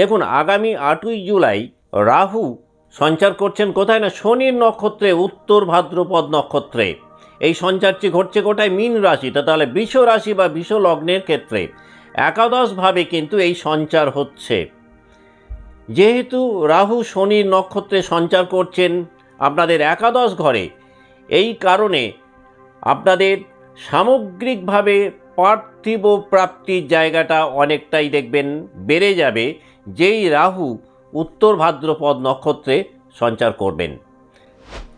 দেখুন, আগামী আটই জুলাই রাহু সঞ্চার করছেন কোথায় না? শনির নক্ষত্রে, উত্তর ভাদ্রপদ নক্ষত্রে। এই সঞ্চারটি ঘটছে কোথায়? মীন রাশিতে। তাহলে বৃষ রাশি বা বৃষ লগ্নের ক্ষেত্রে একাদশভাবে কিন্তু এই সঞ্চার হচ্ছে। যেহেতু রাহু শনির নক্ষত্রে সঞ্চার করছেন আপনাদের একাদশ ঘরে, এই কারণে আপনাদের সামগ্রিকভাবে পার্থিব প্রাপ্তির জায়গাটা অনেকটাই দেখবেন বেড়ে যাবে। যেই রাহু উত্তর ভাদ্রপদ নক্ষত্রে সঞ্চার করবেন।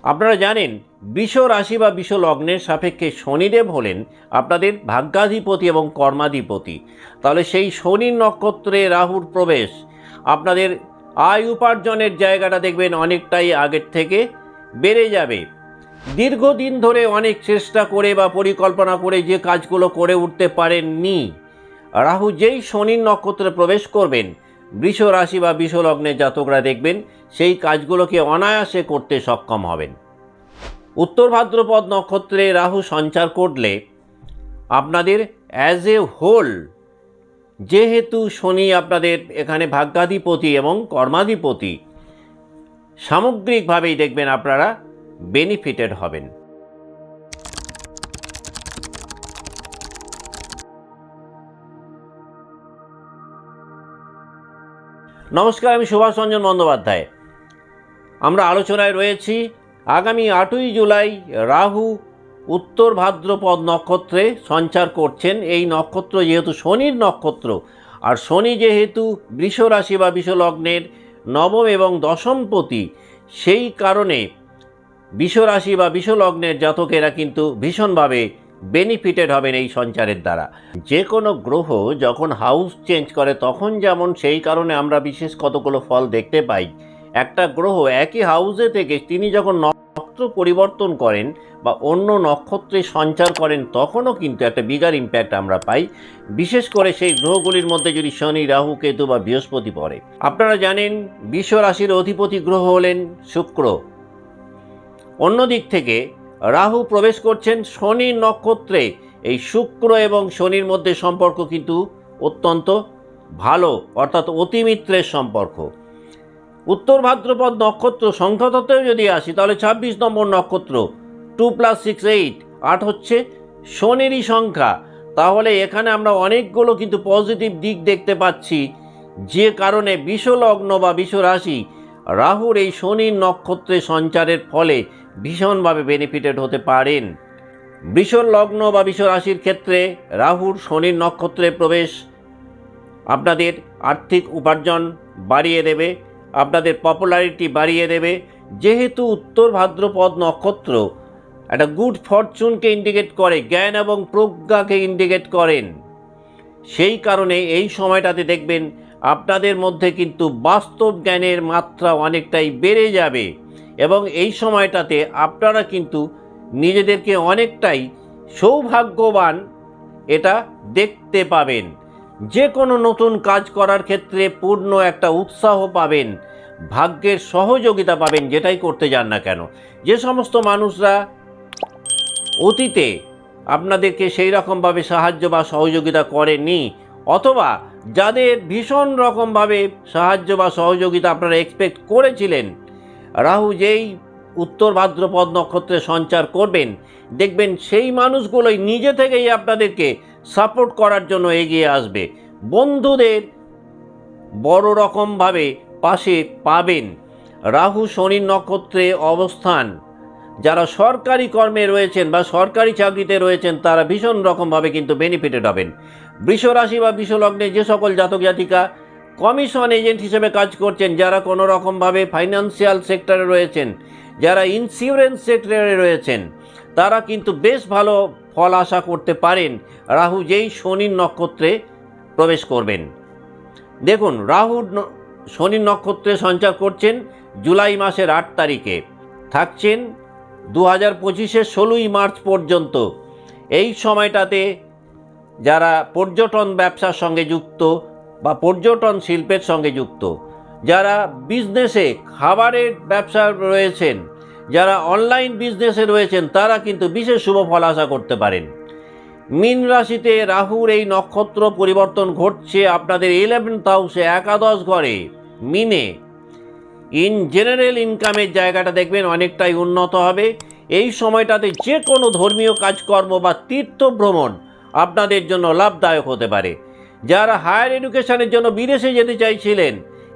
আপনারা জানেন, বিষ রাশি বা বিষ লগ্নের সাপেক্ষে শনিদেব হলেন আপনাদের ভাগ্যাধিপতি এবং কর্মাধিপতি। তাহলে সেই শনির নক্ষত্রে রাহুর প্রবেশ, আপনাদের আয় উপার্জনের জায়গাটা দেখবেন অনেকটাই আগের থেকে বেড়ে যাবে। দীর্ঘদিন ধরে অনেক চেষ্টা করে বা পরিকল্পনা করে যে কাজগুলো করে উঠতে পারেননি। রাহু যেই শনির নক্ষত্রে প্রবেশ করবেন বৃষ রাশি বা বৃষ লগ্নের জাতকরা দেখবেন, সেই কাজগুলোকে অনায়াসে করতে সক্ষম হবেন। উত্তর ভাদ্রপদ নক্ষত্রে রাহু সঞ্চার করলে আপনাদের অ্যাজ এ হোল যেহেতু শনি আপনাদের এখানে ভাগ্যাধিপতি এবং কর্মাধিপতি, সামগ্রিকভাবেই দেখবেন আপনারা বেনিফিটেড হবেন। নমস্কার, আমি সুভাষ রঞ্জন বন্দ্যোপাধ্যায়। আমরা আলোচনায় রয়েছি আগামী আটই জুলাই রাহু উত্তর ভাদ্রপদ নক্ষত্রে সঞ্চার করছেন। এই নক্ষত্র যেহেতু শনির নক্ষত্র, আর শনি যেহেতু বৃষ রাশি বা বিষলগ্নের নবম এবং দশমপতি সেই কারণে বিশ্বরাশি বা বিশ্বলগ্নের জাতকেরা কিন্তু ভীষণভাবে বেনিফিটেড হবেন এই সঞ্চারের দ্বারা। যে কোনো গ্রহ যখন হাউস চেঞ্জ করে, তখন যেমন সেই কারণে আমরা বিশেষ কতগুলো ফল দেখতে পাই। একটা গ্রহ একই হাউসে থেকে তিনি যখন নক্ষত্র পরিবর্তন করেন বা অন্য নক্ষত্রে সঞ্চার করেন, তখনও কিন্তু একটা বিগার ইম্প্যাক্ট আমরা পাই। বিশেষ করে সেই গ্রহগুলির মধ্যে যদি শনি, রাহু, কেতু বা বৃহস্পতি পড়ে। আপনারা জানেন, বিশ্ব রাশির অধিপতি গ্রহ হলেন শুক্র। অন্যদিক থেকে রাহু প্রবেশ করছেন শনির নক্ষত্রে। এই শুক্র এবং শনির মধ্যে সম্পর্ক কিন্তু অত্যন্ত ভালো, অর্থাৎ অতিমিত্রের সম্পর্ক। উত্তর ভাদ্রপদ নক্ষত্র সংখ্যাতত্ত্বেও যদি আসি, তাহলে ছাব্বিশ নম্বর নক্ষত্র, টু প্লাস সিক্স এইট, আট হচ্ছে শনিরই সংখ্যা। তাহলে এখানে আমরা অনেকগুলো কিন্তু পজিটিভ দিক দেখতে পাচ্ছি। যে কারণে বিষলগ্ন বা বিশ্বরাশি, রাহুর এই শনির নক্ষত্রে সঞ্চারের ফলে ভীষণভাবে বেনিফিটেড হতে পারেন। বৃষর লগ্ন বা বিষ রাশির ক্ষেত্রে রাহুর শনির নক্ষত্রে প্রবেশ আপনাদের আর্থিক উপার্জন বাড়িয়ে দেবে, আপনাদের পপুলারিটি বাড়িয়ে দেবে। যেহেতু উত্তর ভাদ্রপদ নক্ষত্র, একটা গুড ফরচুনকে ইন্ডিকেট করে, জ্ঞান এবং প্রজ্ঞাকে ইন্ডিকেট করেন। সেই কারণে এই সময়টাতে দেখবেন আপনাদের মধ্যে কিন্তু বাস্তব জ্ঞানের মাত্রা অনেকটাই বেড়ে যাবে। এবং এই সময়টাতে আপনারা কিন্তু নিজেদেরকে অনেকটাই সৌভাগ্যবান এটা দেখতে পাবেন। যে কোনো নতুন কাজ করার ক্ষেত্রে পূর্ণ একটা উৎসাহ পাবেন, ভাগ্যের সহযোগিতা পাবেন, যেটাই করতে যান না কেন। যে সমস্ত মানুষরা অতীতে আপনাদেরকে সেই রকমভাবে সাহায্য বা সহযোগিতা করেনি অথবা যাদের ভীষণ রকমভাবে সাহায্য বা সহযোগিতা আপনারা এক্সপেক্ট করেছিলেন রাহু যেই উত্তর ভাদ্রপদ নক্ষত্রে সঞ্চার করবেন, দেখবেন সেই মানুষগুলোই নিজে থেকেই আপনাদেরকে সাপোর্ট করার জন্য এগিয়ে আসবে। বন্ধুদের বড় রকমভাবে পাশে পাবেন। রাহু শনির নক্ষত্রে অবস্থান, যারা সরকারি কর্মে রয়েছেন বা সরকারি চাকরিতে রয়েছেন, তারা ভীষণ রকমভাবে কিন্তু বেনিফিটেড হবেন বৃষ রাশি বা বিশ্বলগ্নে যে সকল জাতক জাতিকা কমিশন এজেন্ট হিসেবে কাজ করছেন, যারা কোনো রকমভাবে ফাইন্যান্সিয়াল সেক্টরে রয়েছেন, যারা ইন্স্যুরেন্স সেক্টরে রয়েছেন। তারা কিন্তু বেশ ভালো ফল আশা করতে পারেন, রাহু যেই শনির নক্ষত্রে প্রবেশ করবেন। দেখুন রাহু ন- শনির নক্ষত্রে সঞ্চার করছেন জুলাই মাসের আট তারিখে। থাকছেন দু হাজার পঁচিশের ষোলোই মার্চ পর্যন্ত। এই সময়টাতে যারা পর্যটন ব্যবসার সঙ্গে যুক্ত বা পর্যটন শিল্পের সঙ্গে যুক্ত। যারা বিজনেসে খাবারের ব্যবসা রয়েছেন, যারা অনলাইন বিজনেসে রয়েছেন, তারা কিন্তু বিশেষ শুভ ফল আশা করতে পারেন। মীন রাশিতে রাহুর এই নক্ষত্র পরিবর্তন ঘটছে আপনাদের ইলেভেন্থ হাউসে একাদশ ঘরে, মিনে। ইন জেনারেল ইনকামের জায়গাটা দেখবেন অনেকটাই উন্নত হবে। এই সময়টাতে যে কোনো ধর্মীয় কাজকর্ম বা তীর্থ ভ্রমণ আপনাদের জন্য লাভদায়ক হতে পারে। যারা হায়ার এডুকেশনের জন্য বিদেশে যেতে চাইছিলেন,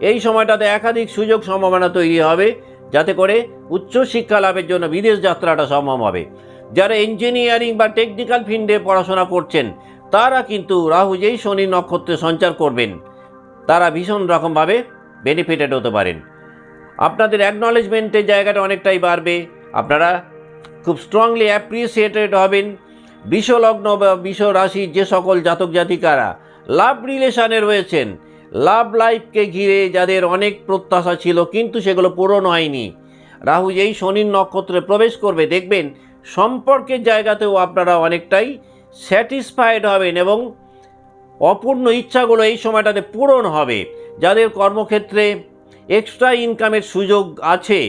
এই সময়টাতে একাধিক সুযোগ সম্ভাবনা তৈরি হবে, যাতে করে উচ্চশিক্ষা লাভের জন্য বিদেশ যাত্রাটা সম্ভব হবে। যারা ইঞ্জিনিয়ারিং বা টেকনিক্যাল ফিল্ডে পড়াশোনা করছেন, তারা কিন্তু রাহু যেই শনি নক্ষত্রে সঞ্চার করবেন, তারা ভীষণ রকমভাবে বেনিফিটেড হতে পারেন। আপনাদের অ্যাকনলেজমেন্টের জায়গাটা অনেকটাই বাড়বে, আপনারা খুব স্ট্রংলি অ্যাপ্রিসিয়েটেড হবেন। বিশ্বলগ্ন বা বিশ্ব রাশির যে সকল জাতক জাতিকারা লাভ রিলেশনে রয়েছেন। লাভ লাইফকে ঘিরে যাদের অনেক প্রত্যাশা ছিল, কিন্তু সেগুলো পূরণ হয়নি। রাহু যেই শনির নক্ষত্রে প্রবেশ করবে, দেখবেন সম্পর্কের জায়গাতেও আপনারা অনেকটাই স্যাটিসফাইড হবেন এবং অপূর্ণ ইচ্ছাগুলো এই সময়টাতে পূরণ হবে। যাদের কর্মক্ষেত্রে এক্সট্রা ইনকামের সুযোগ আছে,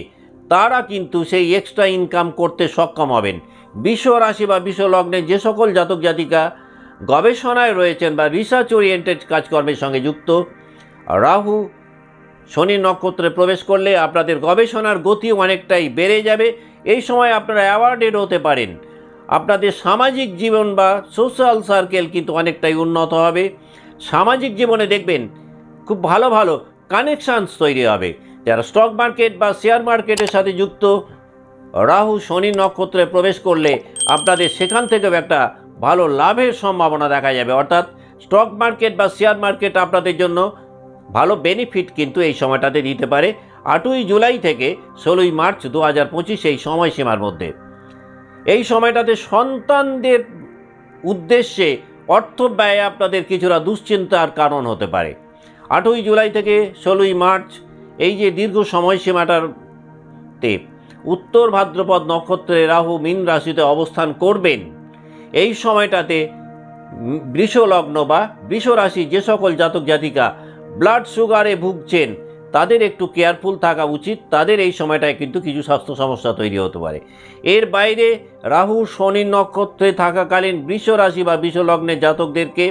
তারা কিন্তু সেই এক্সট্রা ইনকাম করতে সক্ষম হবেন। বিশ্ব রাশি বা বিশ্ব লগ্নে যে সকল জাতক জাতিকা গবেষণায় রয়েছেন বা রিসার্চ ওরিয়েন্টেড কাজকর্মের সঙ্গে যুক্ত। রাহু শনি নক্ষত্রে প্রবেশ করলে আপনাদের গবেষণার গতি অনেকটাই বেড়ে যাবে। এই সময় আপনারা অ্যাওয়ার্ডেড হতে পারেন। আপনাদের সামাজিক জীবন বা সোশ্যাল সার্কেল কিন্তু অনেকটাই উন্নত হবে। সামাজিক জীবনে দেখবেন খুব ভালো ভালো কানেকশানস তৈরি হবে। যারা স্টক মার্কেট বা শেয়ার মার্কেটের সাথে যুক্ত, রাহু শনি নক্ষত্রে প্রবেশ করলে আপনাদের সেখান থেকেও একটা ভালো লাভের সম্ভাবনা দেখা যাবে। অর্থাৎ স্টক মার্কেট বা শেয়ার মার্কেট আপনাদের জন্য ভালো বেনিফিট কিন্তু এই সময়টাতে দিতে পারে আটই জুলাই থেকে ষোলোই মার্চ দু হাজার পঁচিশ এই সময়সীমার মধ্যে। এই সময়টাতে সন্তানদের উদ্দেশ্যে অর্থ ব্যয় আপনাদের কিছুটা দুশ্চিন্তার কারণ হতে পারে। আটই জুলাই থেকে ষোলোই মার্চ এই যে দীর্ঘ সময়সীমাটার তে উত্তর ভাদ্রপদ নক্ষত্রে রাহু, মীন রাশিতে অবস্থান করবেন। এই সময়টাতে বৃষলগ্ন বা বৃষ রাশি যে সকল জাতক জাতিকা ব্লাড সুগারে ভুগছেন, তাদের একটু কেয়ারফুল থাকা উচিত। তাদের এই সময়টায় কিন্তু কিছু স্বাস্থ্য সমস্যা তৈরি হতে পারে। এর বাইরে রাহু, শনি নক্ষত্রে থাকাকালীন বৃষ রাশি বা বৃষলগ্নের জাতকদেরকে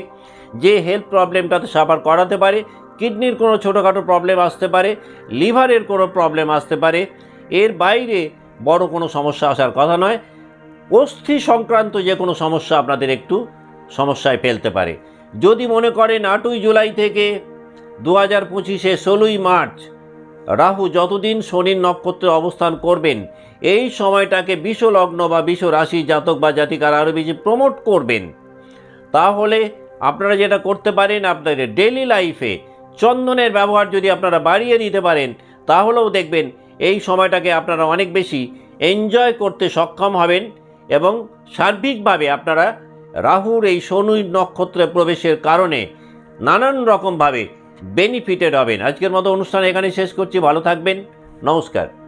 যে হেলথ প্রবলেমটাতে সাফার করাতে পারে কিডনির কোনো ছোটোখাটো প্রবলেম আসতে পারে লিভারের কোনো প্রবলেম আসতে পারে, এর বাইরে বড় কোনো সমস্যা আসার কথা নয়। অস্থি সংক্রান্ত যে কোনো সমস্যা আপনাদের একটু সমস্যায় ফেলতে পারে। যদি মনে করেন আটই জুলাই থেকে দু হাজার পঁচিশে ষোলোই মার্চ রাহু যতদিন শনির নক্ষত্রে অবস্থান করবেন, এই সময়টাকে বিশ্বলগ্ন বা বিশ্ব রাশি জাতক বা জাতিকারা আরও বেশি প্রমোট করবেন। তাহলে আপনারা যেটা করতে পারেন, আপনাদের ডেলি লাইফে চন্দনের ব্যবহার যদি আপনারা বাড়িয়ে দিতে পারেন, তাহলেও দেখবেন এই সময়টাকে আপনারা অনেক বেশি এনজয় করতে সক্ষম হবেন। এবং সার্বিকভাবে আপনারা রাহুর এই শনি নক্ষত্রে প্রবেশের কারণে নানান রকমভাবে বেনিফিটেড হবেন। আজকের মতো অনুষ্ঠান এখানে শেষ করছি। ভালো থাকবেন। নমস্কার।